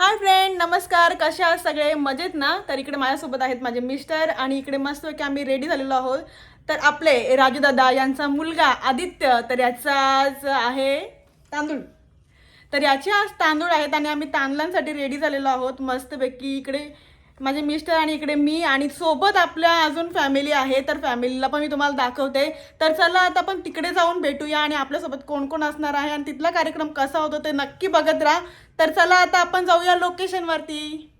Hi friend नमस्कार. कशा सगळे? मजेत ना? तर इकडे माझ्यासोबत आहेत माझे मिस्टर आणि इकडे मस्त की आम्ही रेडी झालेलो आहोत. तर आपले राजूदादा यांचा मुलगा आदित्य तर याचा आज आहे तांदूळ. तर याचे आज तांदूळ आहेत आणि आम्ही तांदळांसाठी रेडी झालेलो आहोत. मस्तपैकी इकडे माझे मिस्टर आणि इकडे मी आणि सोबत आपल्या अजून फॅमिली आहे तर फॅमिलीला पण मी तुम्हाला दाखवते. तर चला आता आपण तिकडे जाऊन भेटूया आणि आपल्यासोबत कोण कोण असणार आहे आणि तिथला कार्यक्रम कसा होतो ते नक्की बघत राहा. तर चला आता आपण जाऊया लोकेशनवरती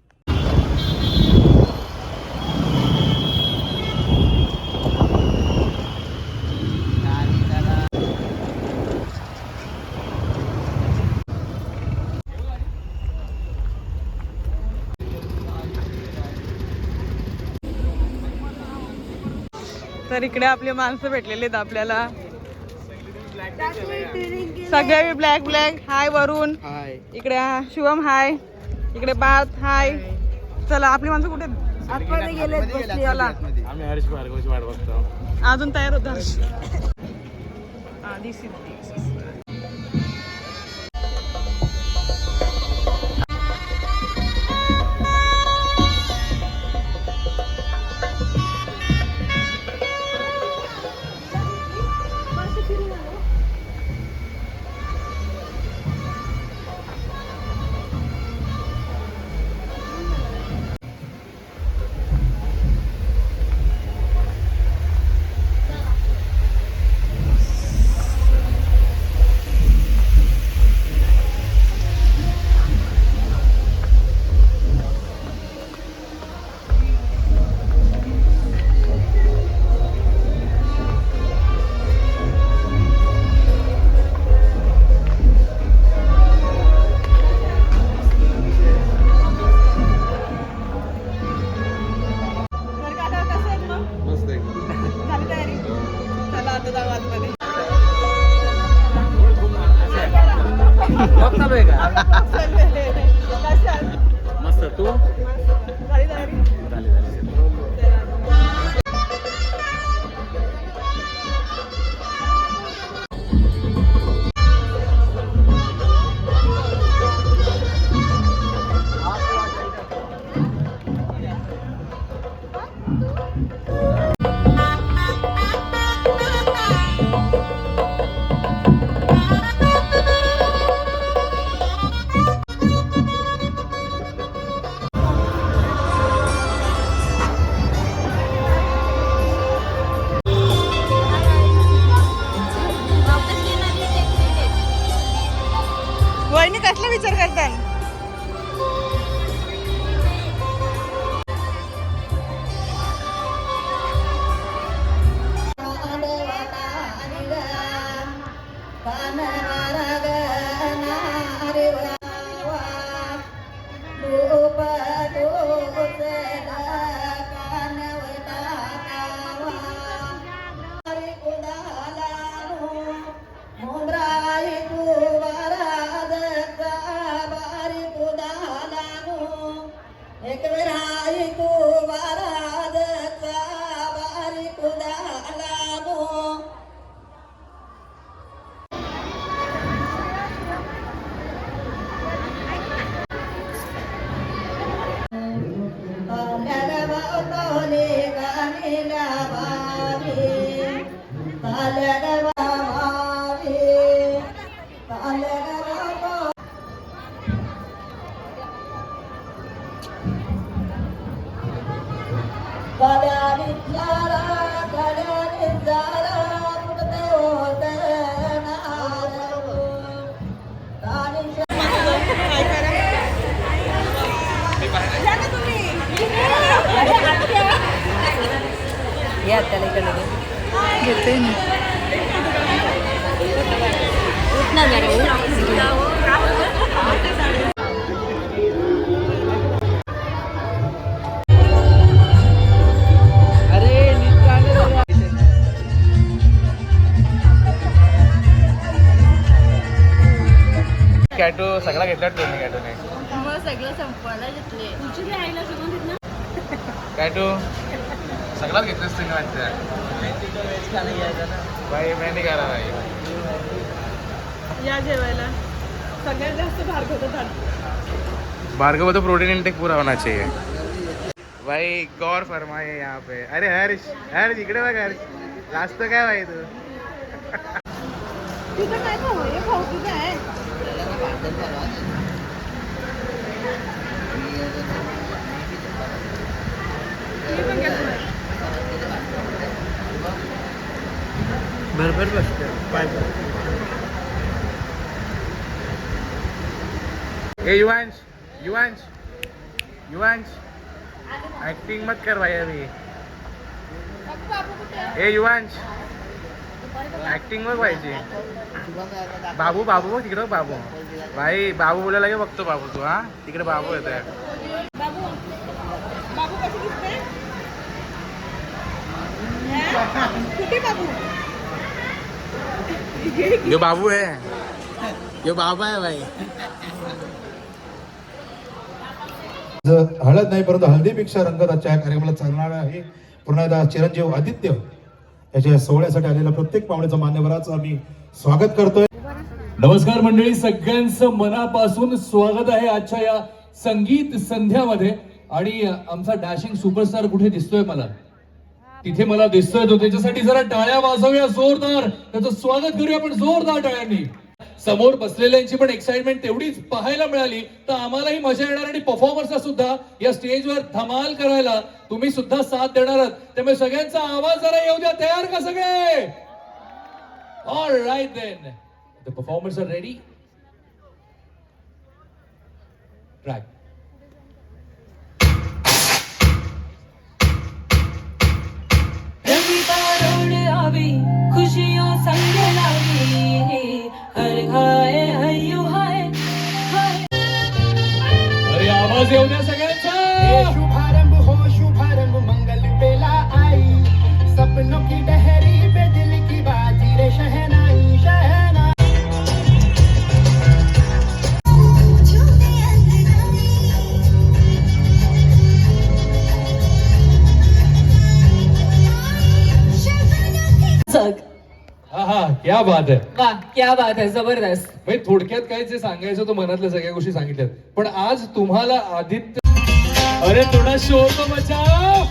तर इकडे आपली माणसं भेटलेली आहेत आपल्याला. सगळे black black hi Varun. Hi इकडे हा शुभम हाय इकडे बात हाय चला आपली माणसं कुठे आहेत? आतमध्ये गेले बसली याला आम्ही हर्ष भार्गवची वाट बघतो. अजून तयार होत. आधी सिद्धी. या त्याला इकडे घेते ना जरा उठ. कॅटो सगळा घेतला ट्रेनिंग कॅटोने सगळं संपवायला घेतले. कॅटो सगळाच घेतलंस तुम्ही वाटतं? बाई मेहंदी करा बाई. या जेवायला. सगळ्यात जास्त भार्गवत भार्गव तो प्रोटीन इंटेक पूरा होना चाहिए. भाई गौर फरमाए यहाँ पे. अरे हर्ष हर्ष इकडे बघ हर्ष. लास्ट काय भाई तू? तुझं काय खाऊ? हे खाऊ तुझं आहे. बरोबर बस ए युवांश युवांश युवांश. ऍक्टिंग मत कर भाई अभी. ए युवांश. ऍक्टिंग बघ पाहिजे. बाबू बाबू तिकडे बाबू. भाई बाबू बोलायला गे बघतो बाबू तू हा? तिकडे बाबू येत हा? बाबू यो बाबू आहे. यो बाबा आहे भाई. हळद नाही परंतु हळदीपेक्षा रंगत आजच्या कार्यक्रमाला चालणार आहे पुन्हा एकदा चिरंजीव आदित्य. याच्या सोहळ्यासाठी आलेल्या प्रत्येक पाहुण्याचं मान्यवराचं आम्ही स्वागत करतोय. नमस्कार मंडळी सगळ्यांचं मनापासून स्वागत आहे आजच्या या संगीत संध्यामध्ये. आणि आमचा डॅशिंग सुपरस्टार कुठे दिसतोय मला? तिथे मला दिसतोय तो. त्याच्यासाठी जरा टाळ्या वाजवूया जोरदार. त्याचं स्वागत करूया आपण जोरदार टाळ्यांनी. समोर बसलेल्यांची पण एक्साइटमेंट तेवढीच पाहायला मिळाली. तर आम्हालाही मजा येणार आणि परफॉर्मर्सला सुद्धा या स्टेजवर धमाल करायला तुम्ही सुद्धा साथ देणार आहात. त्यामुळे सगळ्यांचा आवाज जरा येऊ द्या. तयार का सगळे? All right then the performers are ready Track. जग हा हा क्या बात आहे. वा क्या बात है जबरदस्त. म्हणजे थोडक्यात काय जे सांगायचं तो मनातल्या सगळ्या गोष्टी सांगितल्यात. पण आज तुम्हाला आदित्य अरे थोडा तो बचाव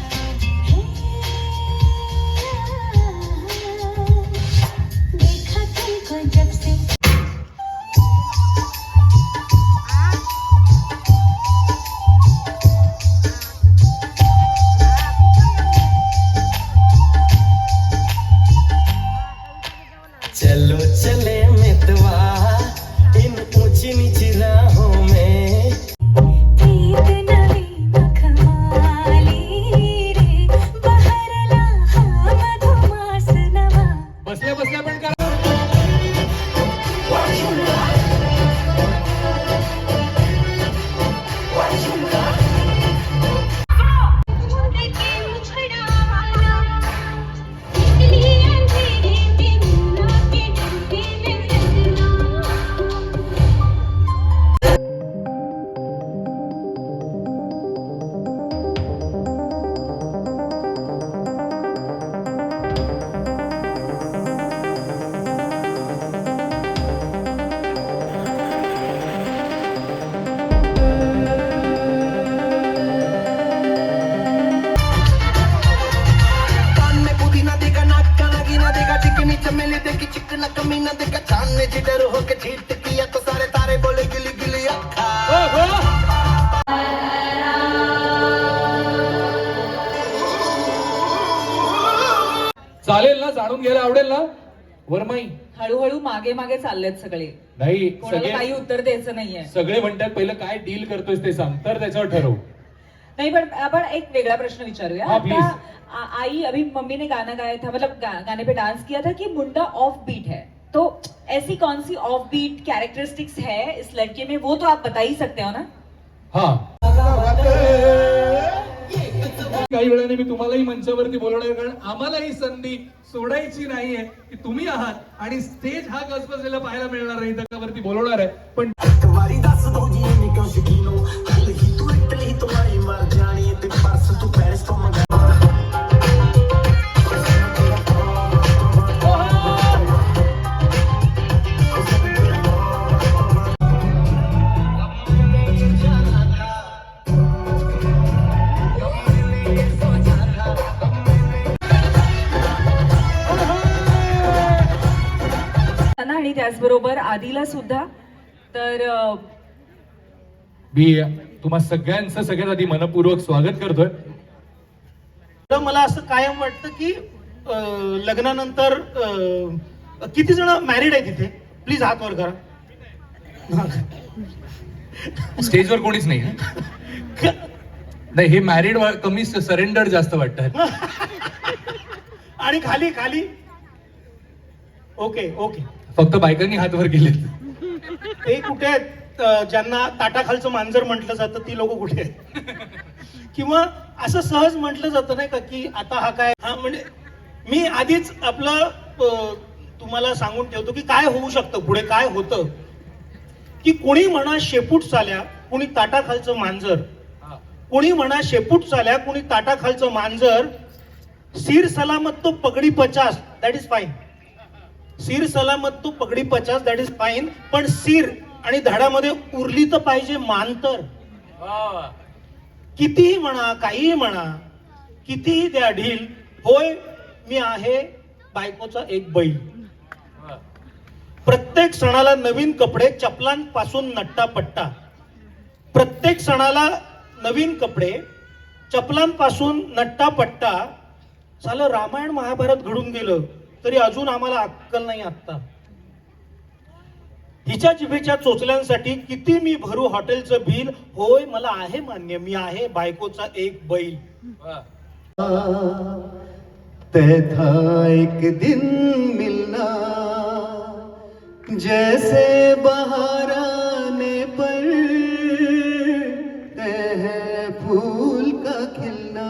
देगी चिकना कमीना देगा चांद ने जिधर होके झीट किया तो सारे तारे बोले गिली गिली अक्खा चालेल ना जाणून घ्यायला आवडेल ना? वरमाई. हळूहळू मागे मागे चाललेत सगळे. नाही कोणाला काही सगळे उत्तर द्यायचं नाहीये. सगळे म्हणतात पहिलं काय डील करतोयस ते सांग. तर त्याच्यावर ठरव. नहीं पण आपण एक वेगळा प्रश्न विचारूया. हाँ, आता please. आ- आई अभी मम्मी ने गाना गाया था मतलब गा, गाने पे डांस किया था कि मुंडा ऑफ बीट है. तो ऐसी कौन सी ऑफ बीट कैरेक्टरिस्टिक्स है इस लड़के में? वो तो आप बता ही सकते हो ना? हा. काही वेळाने मी तुम्हालाही मंचावरती बोलवणार आहे, कारण आम्हाला ही संधी सोडायची नाहीये की तुम्ही आहात आणि स्टेज हा गजबजलेला पाहायला मिळणार नाही त्याच्यावरती बोलवणार आहे. पण त्याचबरोबर आदिला सुद्धा तर मी तुम्हा सगळ्यांचं सगळ्यात आधी मनपूर्वक स्वागत करतोय. तर मला असं कायम वाटतं की अं, लग्नानंतर अं, किती जण मॅरिड आहे तिथे प्लीज हात वर करा. स्टेजवर कोणीच नाही नाही हे मॅरिड कमी सरेंडर जास्त वाटत आणि खाली खाली. ओके ओके फक्त बायकांनी हात वर केले ते कुठे आहेत? अं, ज्यांना ताटाखालचं मांजर म्हटलं जातं ती लोक कुठे आहेत? किंवा असं सहज म्हटलं जातं नाही का की आता हा काय हा म्हणजे मी आधीच आपलं अं, तुम्हाला सांगून ठेवतो की काय होऊ शकतं पुढे काय होतं. की कोणी म्हणा शेपूट चाल्या कोणी ताटाखालचं मांजर. कोणी म्हणा शेपूट चाल्या कोणी ताटाखालचं मांजर सिर सलामत तो पगडी पचास दॅट इज फाईन सिर सलामत तो पगडी पचास दॅट इज फाईन पण सिर आणि धडामध्ये उरली तर पाहिजे मान तर कितीही म्हणा काहीही म्हणा कितीही द्या ढील होय मी आहे बायकोचा एक बैल. प्रत्येक सणाला नवीन कपडे चपलांपासून नट्टा पट्टा. प्रत्येक सणाला नवीन कपडे चपलांपासून नट्टा पट्टा. झालं रामायण महाभारत घडून गेलं. तरी अजून आम्हाला अक्कल नाही आत्ता. हिच्या जिभेच्या चोचल्यांसाठी किती मी भरू हॉटेलचं बिल होय मला आहे मान्य. मी आहे बायकोचा एक बैल. एक दिन मिलना जैसे बहार आने पर है फूल का खिलना।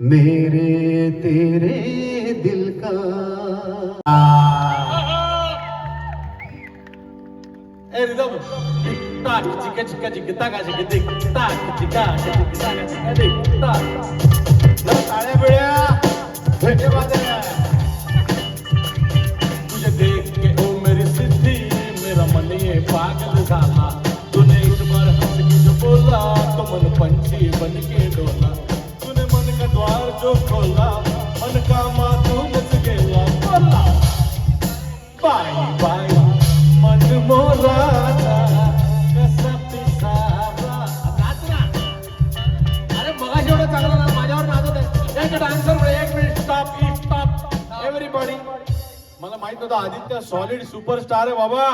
मेरे तेरे दिल का। तुझे देख के, ओ, मेरी सिद्धि, मेरा मन ये पागल तूने एक बार हंस के जो बोला तो मन पंछी बन के डोला। तूने मन का द्वार जो खोला माहीत होतं. आदित्य सॉलिड सुपरस्टार आहे बाबा.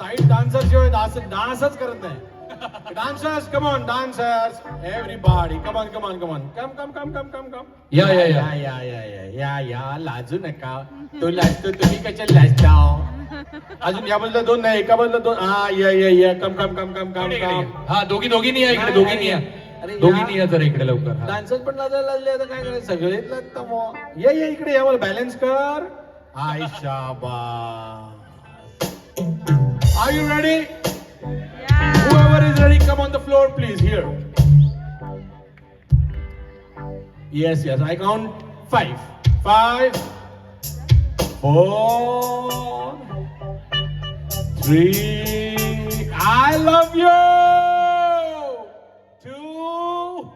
साईड डान्सर शिवाय डान्स डान्सच करत नाही. Dancers come on dancers everybody come on come on come on come come come come come come या या या. या या या या या लाजू नका. तो लाजतो तुम्ही कशा लाजता अजून या बदल दोन नाही एका बदल दोन हा या या या. कम कम कम कम कम कम हा दोघी दोघींनी या इकडे दोघींनी या अरे या. दोघींनी या जरा इकडे लवकर. डान्सर पण लाजायला लागले आता काय करायचं? सगळेच लागतं मग. ये ये इकडे या मला बॅलन्स कर. Hi, Shaba. Are you ready? Yeah. Whoever is ready, come on the floor, please. Here. Yes, yes. I count five, five, four, three. I love you. Two,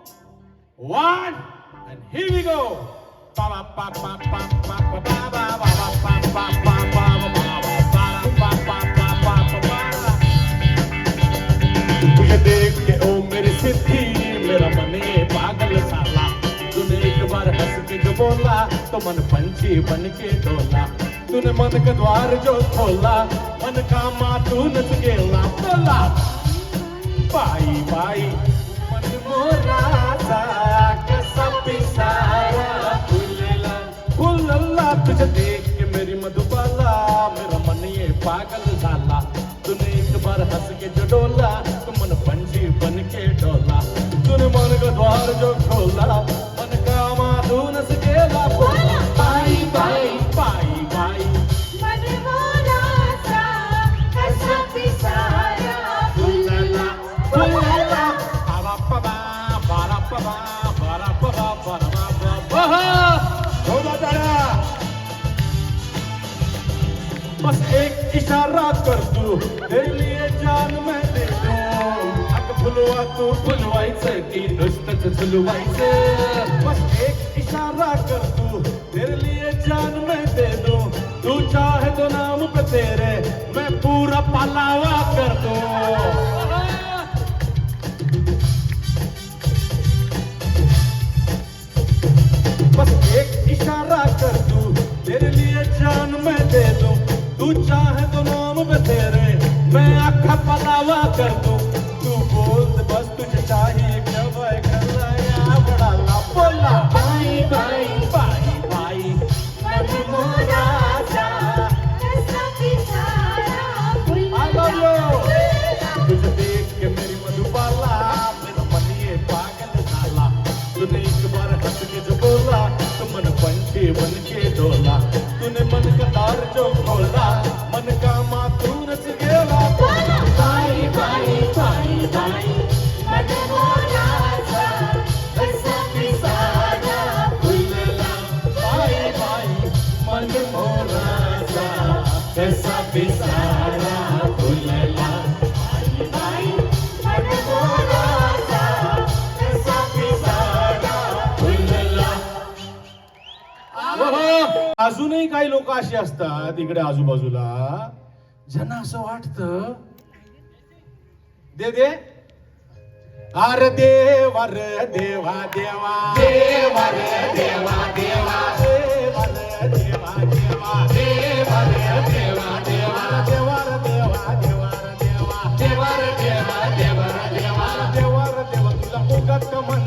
one, and here we go. तुझे देख के, ओ मेरी सिद्धि, मेरा मन ये पागल साला। तूने एक बार हंस के बोला तो मन पंछी बन के डोला तूने मन का द्वार जो खोला, मन का मातू न सकेला बोला बाई बाई मन मोरा सा, कसम पिसारा। फुलला तुझे देख के मेरी मधुबाला मेरा मन ये पागल झाला। तूने एक बार हंस के जो डोला तो मन पंछी बन के डोला। तूने मन का द्वार जो खोला मन का माधुन से बोला फुलला बस एक इशारा कर तू। तेरे लिए जान मैं दे अग तू फुलवायचं की नुसतंच झुलवायचं बस एक इशारा कर तू, तेरे लिए जान मैं दे तू चाहे तो नाम पे तेरे, मैं पूरा पलावा कर दूँ। बस एक इशारा कर तू, तेरे लिए जान मैं तू चाहे तो नाम बतेरे मैं आखा पलावा कर दूं। तू बोल बस तुझे चाहिए। मन का अजूनही काही लोक अशी असतात इकडे आजूबाजूला ज्यांना असं वाटतं दे दे. अरे देवा रे देवा देवा. देवा रे देवा देवा. देवा रे देवा देवा. देवा रे देवा देवा. देवा रे देवा देवा रे देवा. देवा रे देवा देवा रे देवा. देवा रे देवा तुला उगत म्हणतात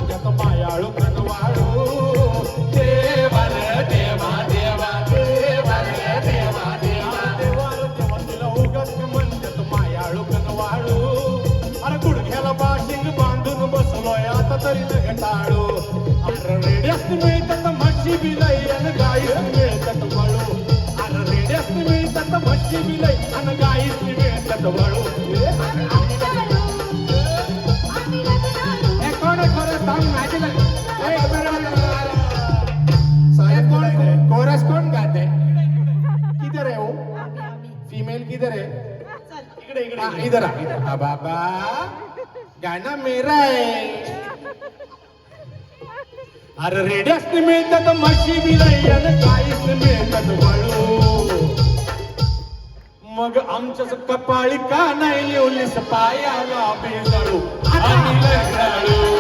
गाईस मिळतात वळू अरे रेड्यात मिळतात म्हशी बिलाई आणि गाईस मिळतात वळू हे कोण आहे खरं सांग माझी साहेब कोण कोरस कोण गाते? किधर है वो? फीमेल किधर है इकडे इकडे. हाँ, इधर आ. इधर आ बाबा गाना मेरा है अरे रेड्यास मिळतात म्हशी बिलाई काहीच मिळतात वळू. मग आमच्याच कपाळी का नाही लिवलीस पायाला बेजाळू आणि लढाळू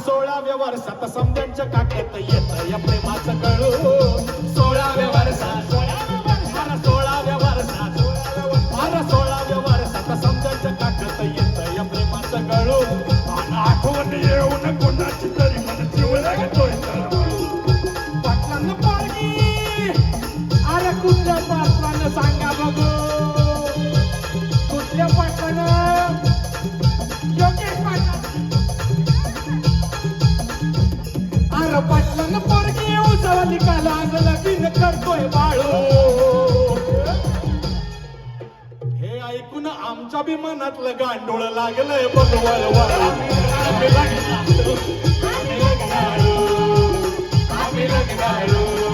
सोळाव्या वर्षात समजांच्या काक्यात येत या प्रेमाचं कळू. सोळाव्या वर्षात करतोय बाळू. हे ऐकून आमच्या बी मनातलं गांडोळ लागलंय बघवल आम्ही लग्नाळू, आम्ही लग्नाळू,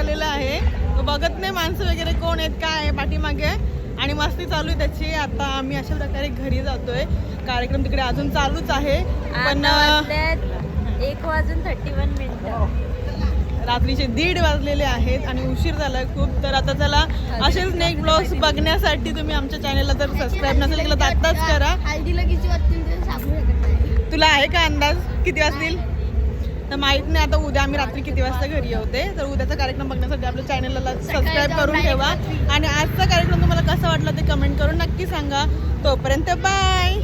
आलेलं आहे. तो बघत नाही माणसं वगैरे कोण आहेत काय आहे पाठीमागे आणि मस्ती चालू आहे त्याची. आता आम्ही अशा प्रकारे घरी जातोय. कार्यक्रम तिकडे अजून चालूच आहे. पण एक वाजून थर्टी वन मिनिटं. रात्रीचे दीड वाजलेले आहेत आणि उशीर झालाय खूप. तर आता चला असेच नेक ब्लॉग्स बघण्यासाठी तुम्ही आमच्या चॅनेलला जर सबस्क्राईब नसेल केलं तर आत्ताच करा. तुला आहे का अंदाज? किती वाजतील? तर माहीत नाही आता उद्या आम्ही रात्री किती वाजता घरी येते तर उद्याचा कार्यक्रम बघण्यासाठी आपल्या चॅनलला सबस्क्राईब करून ठेवा. आणि आजचा कार्यक्रम तुम्हाला कसा वाटला ते कमेंट करून नक्की सांगा. तोपर्यंत बाय